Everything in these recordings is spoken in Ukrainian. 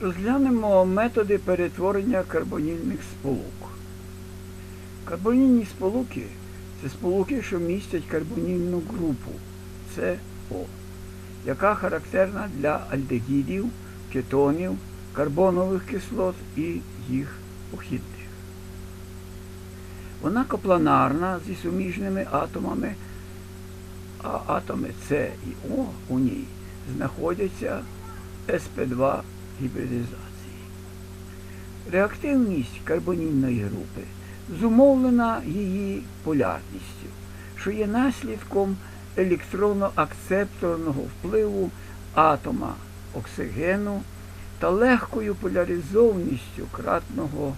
Розглянемо методи перетворення карбонільних сполук. Карбонільні сполуки це сполуки, що містять карбонільну групу СО, яка характерна для альдегідів, кетонів, карбонових кислот і їх похідних. Вона копланарна зі суміжними атомами, а атоми С і О у ній знаходяться СП2 гібридизації. Реактивність карбонільної групи зумовлена її полярністю, що є наслідком електронно-акцепторного впливу атома оксигену та легкою поляризованістю кратного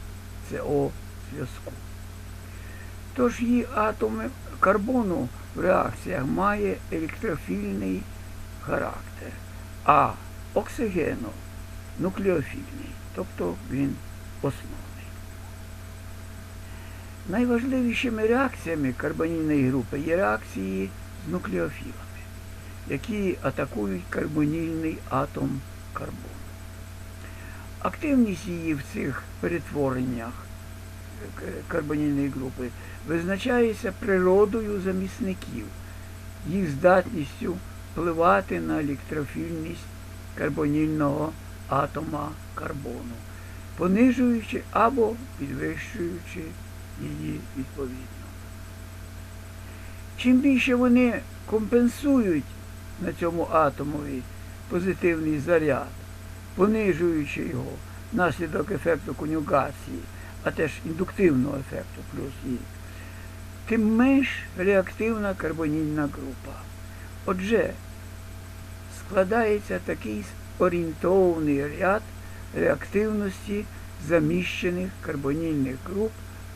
СО зв'язку. Тож її атоми карбону в реакціях має електрофільний характер, а оксигену нуклеофільний, тобто він основний. Найважливішими реакціями карбонільної групи є реакції з нуклеофілами, які атакують карбонільний атом карбону. Активність її в цих перетвореннях е, карбонільної групи визначається природою замісників, їх здатністю впливати на електрофільність карбонільного атома карбону, понижуючи або підвищуючи її відповідно. Чим більше вони компенсують на цьому атомові позитивний заряд, понижуючи його внаслідок ефекту конюгації, а теж індуктивного ефекту плюс І, тим менш реактивна карбонільна група. Отже, складається такий орієнтовний ряд реактивності заміщених карбонільних груп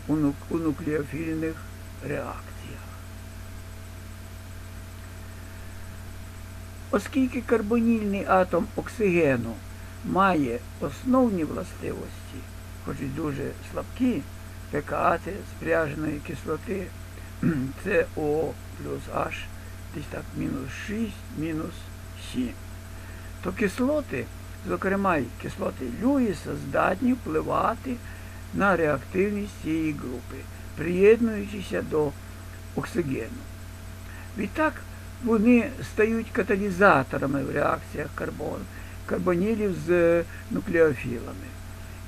у нук- у нуклеофільних реакціях. Оскільки карбонільний атом оксигену має основні властивості, хоч і дуже слабкі, ПКА це спряженої кислоти СО плюс H десь так мінус 6, мінус 7, то кислоти, зокрема й кислоти Люїса, здатні впливати на реактивність цієї групи, приєднуючися до оксигену. Відтак вони стають каталізаторами в реакціях карбон, карбонілів з е, нуклеофілами.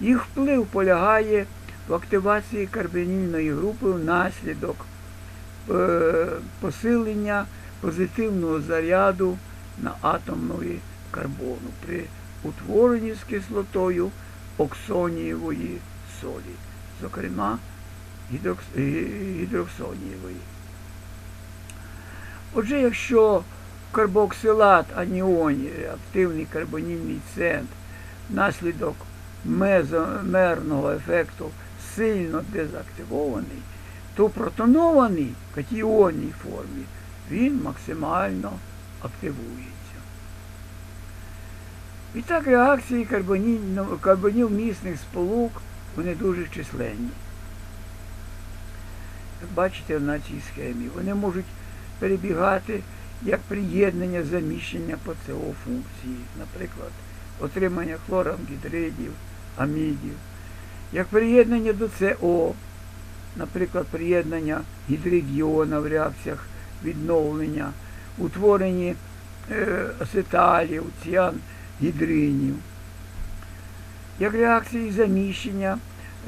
Їх вплив полягає в активації карбонільної групи внаслідок е, посилення позитивного заряду на атомові карбону при утворенні з кислотою оксонієвої солі, зокрема гідрокс- гідроксонієвої. Отже, якщо карбоксилат аніоні, активний карбонільний центр, внаслідок мезомерного ефекту сильно дезактивований, то в протонованій катіонній формі він максимально активується. Відтак реакції карбонільно- карбонілмісних сполук вони дуже численні. Як бачите на цій схемі, вони можуть перебігати як приєднання заміщення по СО функції, наприклад, отримання хлорангідридів, амідів, як приєднання до СО, наприклад, приєднання гідридіона в реакціях відновлення, утворенні е, асеталів, ціан гідринів, як реакції заміщення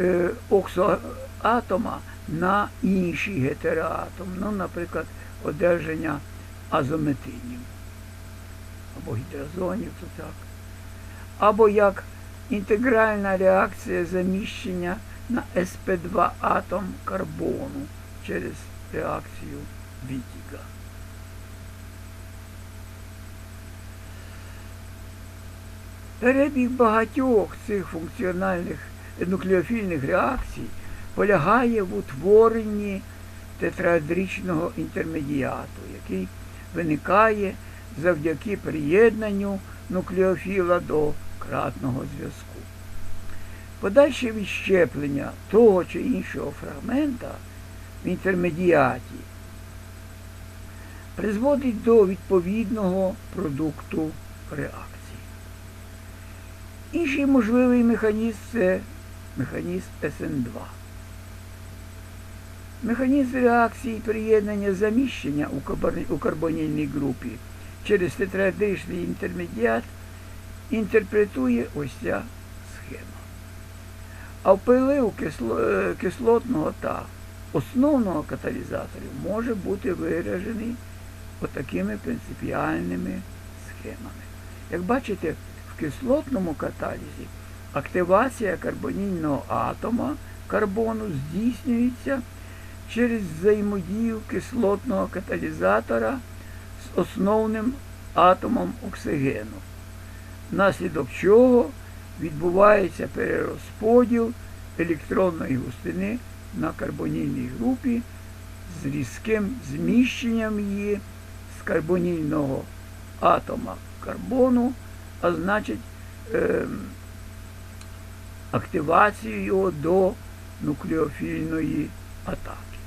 е, оксоатома на інший гетероатом, ну, наприклад, одержання азометинів або гідразонів, то так. Або як інтегральна реакція заміщення на СП2 атом карбону через реакцію Вітіга. Перебіг багатьох цих функціональних нуклеофільних реакцій полягає в утворенні тетраедричного інтермедіату, який виникає завдяки приєднанню нуклеофіла до кратного зв'язку. Подальше відщеплення того чи іншого фрагмента в інтермедіаті призводить до відповідного продукту реакції. Інший можливий механізм це механізм СН2. Механізм реакції приєднання заміщення у карбон- карбонільній групі через тетраедричний інтермедіат інтерпретує ось ця схема. А кисло- е, кислотного та основного каталізаторів може бути виражений отакими принципіальними схемами. Як бачите, в кислотному каталізі. Активація карбонільного атома карбону здійснюється через взаємодію кислотного каталізатора з основним атомом оксигену, внаслідок чого відбувається перерозподіл електронної густини на карбонільній групі з різким зміщенням її з карбонільного атома карбону, а значить ем, активацію його до нуклеофільної атаки.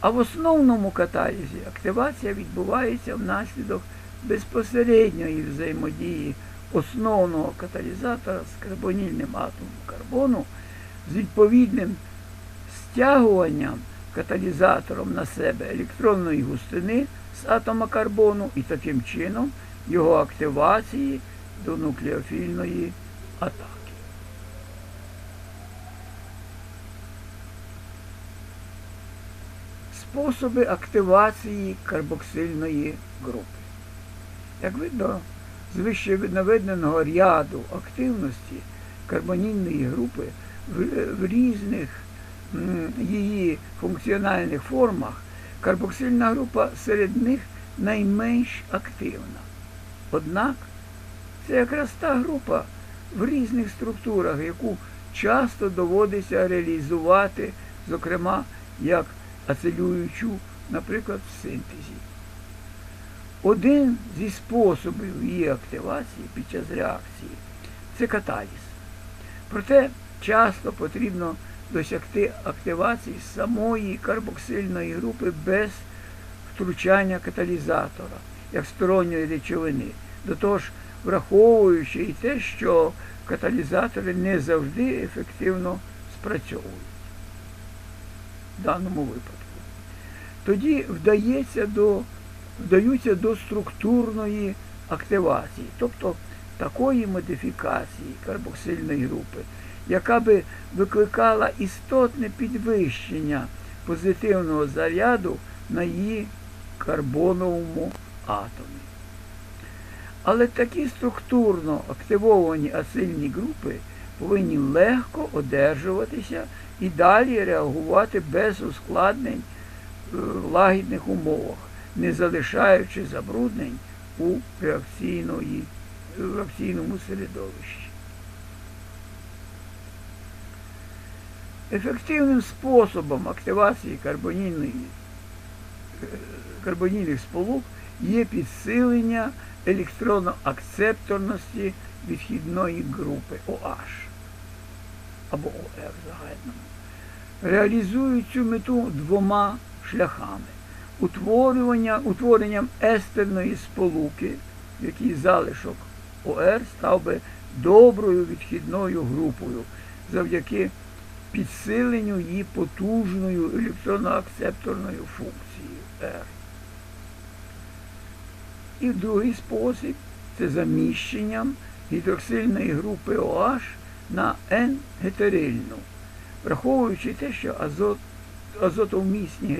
А в основному каталізі активація відбувається внаслідок безпосередньої взаємодії основного каталізатора з карбонільним атомом карбону з відповідним стягуванням каталізатором на себе електронної густини з атома карбону і таким чином його активації до нуклеофільної атаки. Способи активації карбоксильної групи. Як видно, з вище наведеного ряду активності карбонільної групи в, різних її функціональних формах карбоксильна група серед них найменш активна. Однак це якраз та група в різних структурах, яку часто доводиться реалізувати, зокрема, як ацелюючу, наприклад, в синтезі. Один зі способів її активації під час реакції це каталіз. Проте часто потрібно досягти активації самої карбоксильної групи без втручання каталізатора, як сторонньої речовини. До того ж, враховуючи і те, що каталізатори не завжди ефективно спрацьовують в даному випадку. Тоді вдається до, вдаються до структурної активації, тобто такої модифікації карбоксильної групи, яка би викликала істотне підвищення позитивного заряду на її карбоновому атомі. Але такі структурно активовані ацильні групи повинні легко одержуватися і далі реагувати без ускладнень в лагідних умовах, не залишаючи забруднень у реакційної, реакційному середовищі. Ефективним способом активації карбонільної, карбонільних сполук є підсилення електроноакцепторності відхідної групи OH або ОР загальному. Реалізують цю мету двома шляхами. Утворювання, утворенням естерної сполуки, в якій залишок ОР став би доброю відхідною групою завдяки підсиленню її потужною електроноакцепторною функцією R. І другий спосіб це заміщенням гідроксильної групи OH на N-гетерильну, враховуючи те, що азот, азотовмісні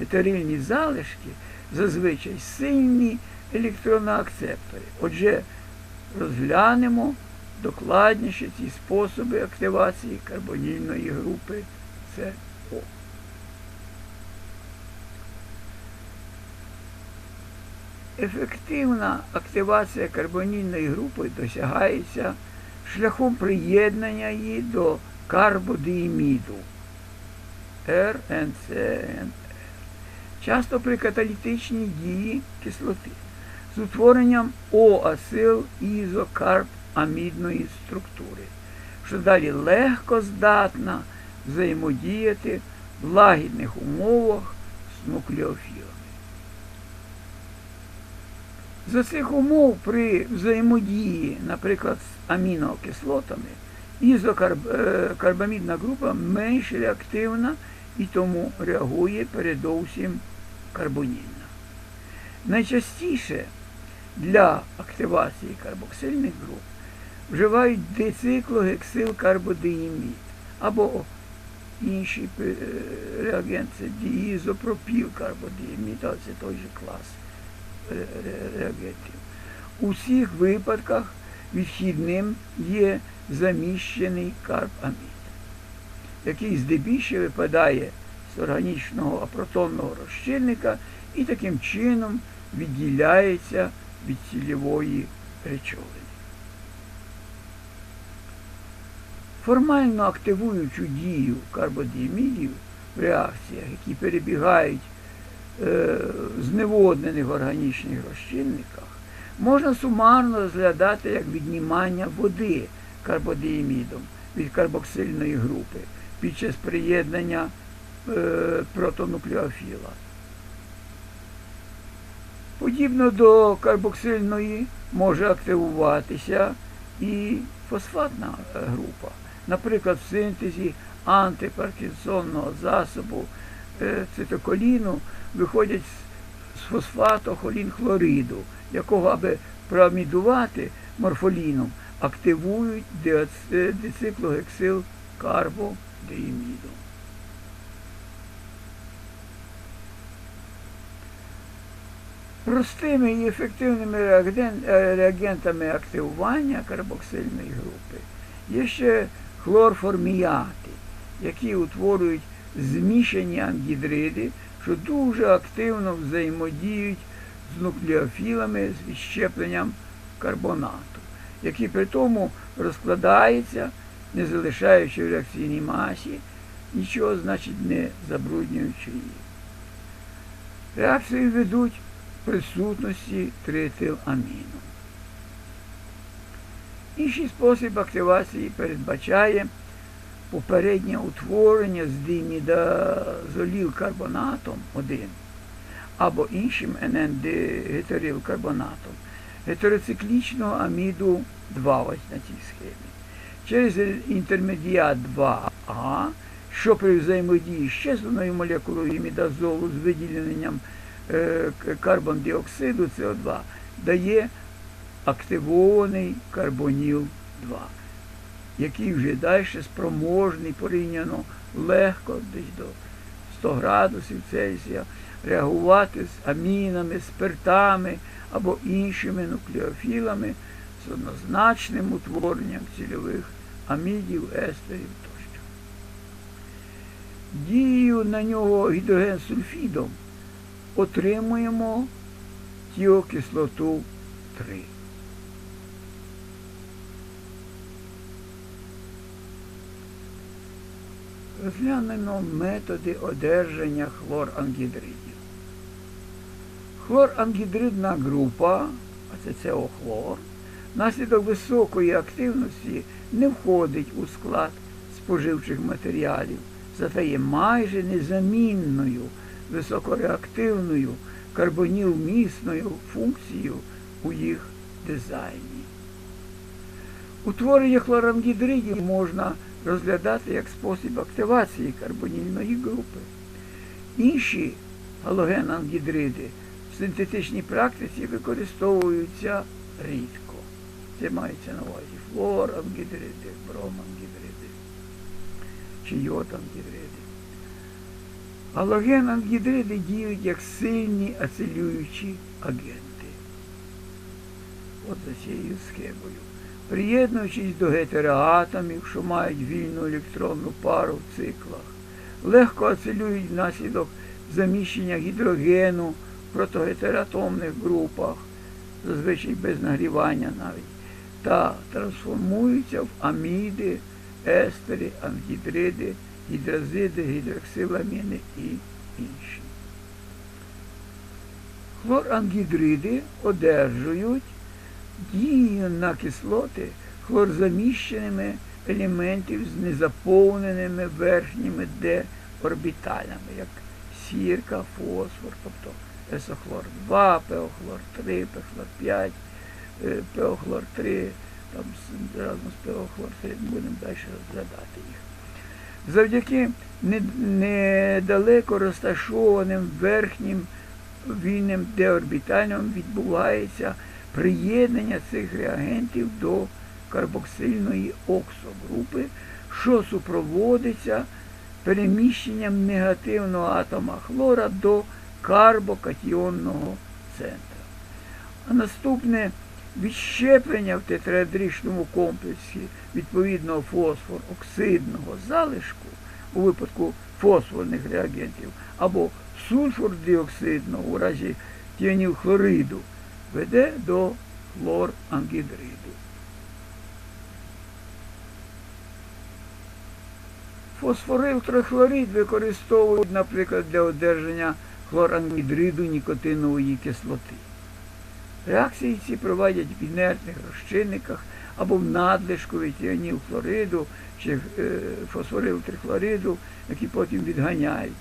гетерильні залишки зазвичай сильні електроноакцептори. Отже, розглянемо докладніше ці способи активації карбонільної групи СО. Ефективна активація карбонільної групи досягається шляхом приєднання її до карбодиїміду РНЦНР. Часто при каталітичній дії кислоти з утворенням оацил ізокарбамідної структури, що далі легко здатна взаємодіяти в лагідних умовах з нуклеофілами. За цих умов при взаємодії, наприклад, з амінокислотами, ізокарбамідна група менш реактивна і тому реагує передовсім карбонільно. Найчастіше для активації карбоксильних груп вживають дициклогексилкарбодиїмід або інші е, реагенти, а це той же клас е, реагентів. У всіх випадках відхідним є заміщений карбамід, який здебільшого випадає з органічного апротонного розчинника і таким чином відділяється від цільової речовини. Формально активуючу дію карбодіамідів в реакціях, які перебігають е, зневоднених органічних розчинниках, можна сумарно розглядати як віднімання води карбодіамідом від карбоксильної групи під час приєднання е, протонуклеофіла. Подібно до карбоксильної може активуватися і фосфатна група. Наприклад, в синтезі антипаркінсонного засобу е, цитоколіну виходять з фосфату холінхлориду, якого, аби проамідувати морфоліном, активують дициклогексил карбодиїміду. Простими і ефективними реагентами активування карбоксильної групи є ще хлорформіяти, які утворюють змішані ангідриди, що дуже активно взаємодіють з нуклеофілами з відщепленням карбонату, який при тому розкладається, не залишаючи в реакційній масі, нічого, значить, не забруднюючи її. Реакцію ведуть в присутності тритиламіну. Інший спосіб активації передбачає попереднє утворення з димідазоліл карбонатом 1 або іншим ННД карбонатом гетероциклічного аміду 2 ось на цій схемі. Через інтермедіат 2А, що при взаємодії з щезненою молекулою імідазолу з виділенням Е, карбон-діоксиду СО2 дає активований карбоніл 2, який вже далі спроможний порівняно легко, десь до 100 градусів Цельсія, реагувати з амінами, спиртами або іншими нуклеофілами з однозначним утворенням цільових амідів, естерів тощо. Дію на нього гідрогенсульфідом отримуємо тіокислоту 3. Розглянемо методи одержання хлорангідридів. Хлорангідридна група, а це СОХлор, внаслідок високої активності не входить у склад споживчих матеріалів, зате є майже незамінною високореактивною карбонілмісною функцією у їх дизайні. Утворення хлорангідридів можна розглядати як спосіб активації карбонільної групи. Інші галогенангідриди в синтетичній практиці використовуються рідко. Це мається на увазі флорангідриди, бромангідриди чи йодангідриди. Галоген-ангідриди діють як сильні ацелюючі агенти. От за цією схемою. Приєднуючись до гетероатомів, що мають вільну електронну пару в циклах, легко ацелюють внаслідок заміщення гідрогену в протогетератомних групах, зазвичай без нагрівання навіть, та трансформуються в аміди, естери, ангідриди гідразиди, гідроксиламіни і інші. Хлорангідриди одержують дію на кислоти хлорзаміщеними елементів з незаповненими верхніми Д орбіталями, як сірка, фосфор, тобто есохлор 2, пеохлор 3, пехлор 5, е, пеохлор 3, там з- разом з пеохлор 3 будемо далі розглядати їх. Завдяки недалеко розташованим верхнім вільним деорбіталям відбувається приєднання цих реагентів до карбоксильної оксогрупи, що супроводиться переміщенням негативного атома хлора до карбокатіонного центра. А наступне відщеплення в тетраедричному комплексі відповідного фосфор-оксидного залишку у випадку фосфорних реагентів або сульфурдіоксидного у разі тіанілхлориду веде до хлорангідриду. Фосфорил трихлорид використовують, наприклад, для одержання хлорангідриду нікотинової кислоти. Реакції ці проводять в інертних розчинниках або в надлишку від тіанілхлориду чи е, фосфорил трихлориду, які потім відганяють,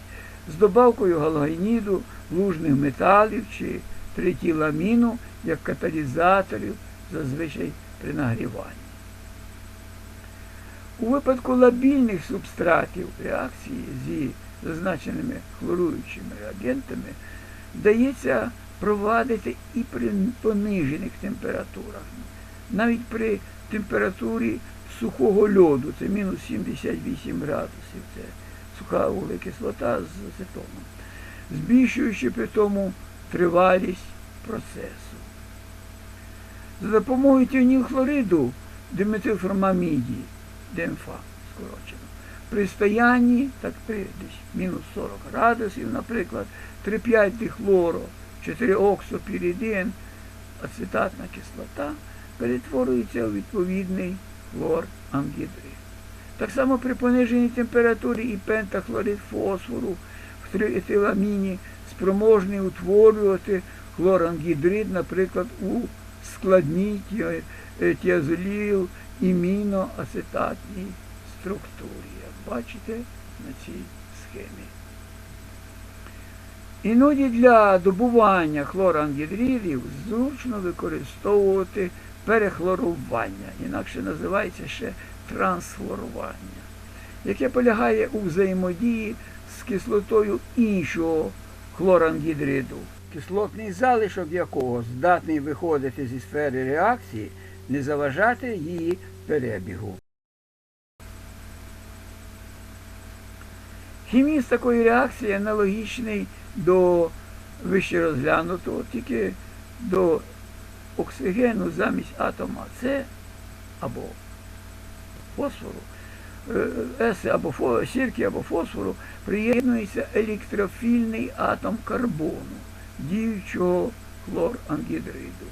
з добавкою галогеніду, лужних металів чи тритіламіну як каталізаторів зазвичай при нагріванні. У випадку лабільних субстратів реакції зі зазначеними хлоруючими реагентами вдається провадити і при понижених температурах. Навіть при температурі сухого льоду, це мінус 78 градусів, це суха вуглекислота з ацетоном, збільшуючи при тому тривалість процесу. За допомогою тіонілхлориду диметилформаміді, ДМФА скорочено, при стоянні, так при десь мінус 40 градусів, наприклад, 3,5 дихлоро, 4 оксопіридин, ацетатна кислота перетворюється у відповідний хлорангідрид. Так само при пониженій температурі і пентахлорид фосфору в триетиламіні спроможний утворювати хлорангідрид, наприклад, у складній е, тіазоліл іміноацетатній структурі, як бачите на цій схемі. Іноді для добування хлорангідридів зручно використовувати перехлорування, інакше називається ще трансхлорування, яке полягає у взаємодії з кислотою іншого хлорангідриду, кислотний залишок якого здатний виходити зі сфери реакції, не заважати її перебігу. Хіміз такої реакції аналогічний до вище розглянутого, тільки до оксигену замість атома С або фосфору, С або сірки або фосфору приєднується електрофільний атом карбону, діючого хлорангідриду.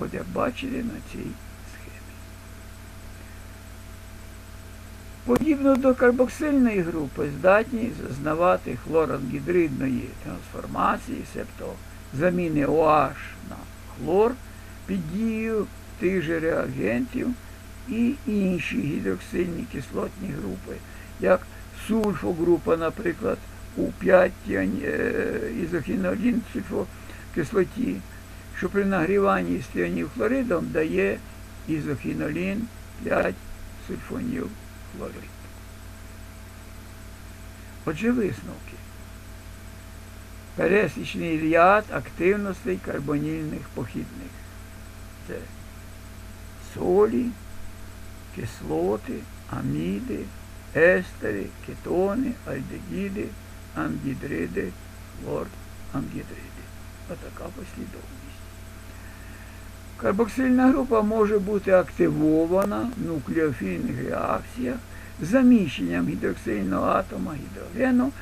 От як бачите на цій схемі. Подібно до карбоксильної групи здатні зазнавати хлорангідридної трансформації, себто заміни OH на хлор під дією тих же реагентів і інші гідроксильні кислотні групи, як сульфогрупа, наприклад, у 5 ізохінолін сульфокислоті, що при нагріванні з тіанілхлоридом дає ізохінолін 5 сульфоніл хлорид. Отже, висновки. Пересічний ряд активностей карбонільних похідних. Це солі, кислоти, аміди, естери, кетони, альдегіди, ангідриди, хлорангідриди. Отака послідовність. Карбоксильна група може бути активована в нуклеофільних реакціях з заміщенням гідроксильного атома гідрогену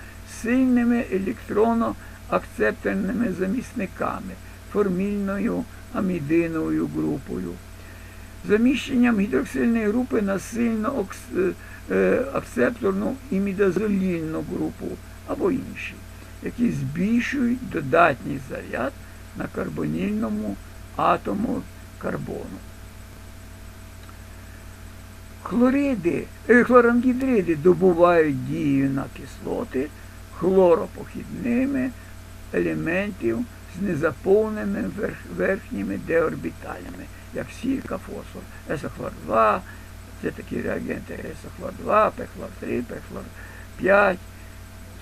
сильними електроноакцепторними замісниками, формільною амідиновою групою. Заміщенням гідроксильної групи на сильно е, е, акцепторну імідазолільну групу або інші, які збільшують додатній заряд на карбонільному атому карбону. Хлориди, е, хлорангідриди добувають дію на кислоти, хлоропохідними елементів з незаповненими верх- верхніми деорбіталями, як сірка, фосфор, есохлор 2, це такі реагенти есохлор 2, пехлор 3, пехлор 5,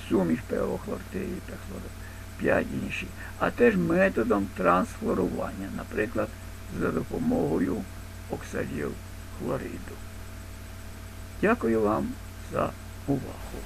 суміш ПО-хлор 3 і пехлор 5 інші, а теж методом трансхлорування, наприклад, за допомогою оксалів хлориду. Дякую вам за увагу.